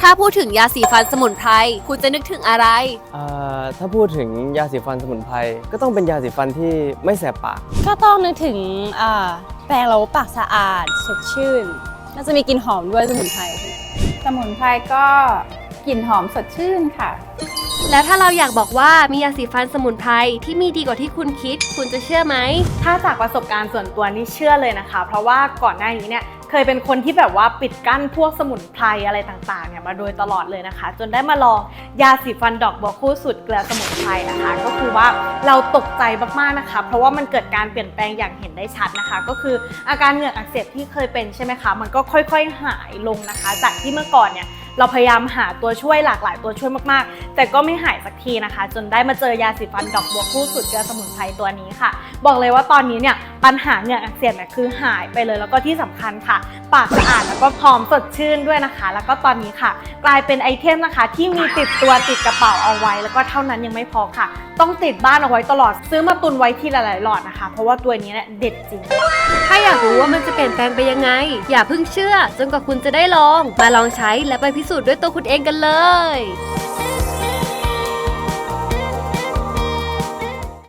ถ้าพูดถึงยาสีฟันสมุนไพรคุณจะนึกถึงอะไรเอ่อถ้าพูดถึงยาสีฟันสมุนไพรก็ต้องเป็นยาสีฟันที่ไม่แสบปาก ก็ต้องนึกถึงอ่าแปรงแล้วปากสะอาดสดชื่นน่าจะมีกลิ่นหอมด้วยสมุนไพรสมุนไพรก็ กลิ่นหอมสดชื่นค่ะ แล้วถ้าเราอยากบอกว่ามียาสีฟันสมุนไพรที่มีดีกว่าที่คุณคิด คุณจะเชื่อไหม ถ้าจากประสบการณ์ส่วนตัวนี่เชื่อเลยนะคะ เพราะว่าก่อนหน้านี้เนี่ยเคยเป็นคนที่แบบว่าปิดกั้นพวกสมุนไพรอะไรต่างๆเนี่ยมาโดยตลอดเลยนะคะ จนได้มาลองยาสีฟันดอกบัวคู่สุดเกลือสมุนไพรนะคะ ก็คือว่าเราตกใจมากๆนะคะ เพราะว่ามันเกิดการเปลี่ยนแปลงอย่างเห็นได้ชัดนะคะ ก็คืออาการเหงือกอักเสบที่เคยเป็นใช่ไหมคะมันก็ค่อยๆหายลงนะคะ จากที่เมื่อก่อนเนี่ย เราพยายามหาตัวช่วยหลากหลายตัวช่วยมากๆ แต่ก็ไม่หายสักทีนะคะ จนได้มาเจอยาสีฟันดอกบัวคู่สุดเกลือสมุนไพรตัวนี้ค่ะ บอกเลยว่าตอนนี้เนี่ย ปัญหาเหงืออักเสบเนี่ยคือหายไปเลย แล้วก็ที่สำคัญค่ะ ปากสะอาดแล้วก็หอมสดชื่นด้วยนะคะ แล้วก็ตอนนี้ค่ะ กลายเป็นไอเทมนะคะ ที่มีติดตัวติดกระเป๋าเอาไว้ แล้วก็เท่านั้นยังไม่พอค่ะ ต้องติดบ้านเอาไว้ตลอดซื้อมาตุนไว้ที่หลายๆหลอดนะคะ เพราะว่าตัวนี้เนี่ยเด็ดจริง ถ้าอยากรู้ว่ามันจะเปลี่ยนแปลงไปยังไง อย่าเพิ่งเชื่อ จนกว่าคุณจะได้ลองมาลองใช้และไปพิสูจน์ด้วยตัวคุณเองกันเลย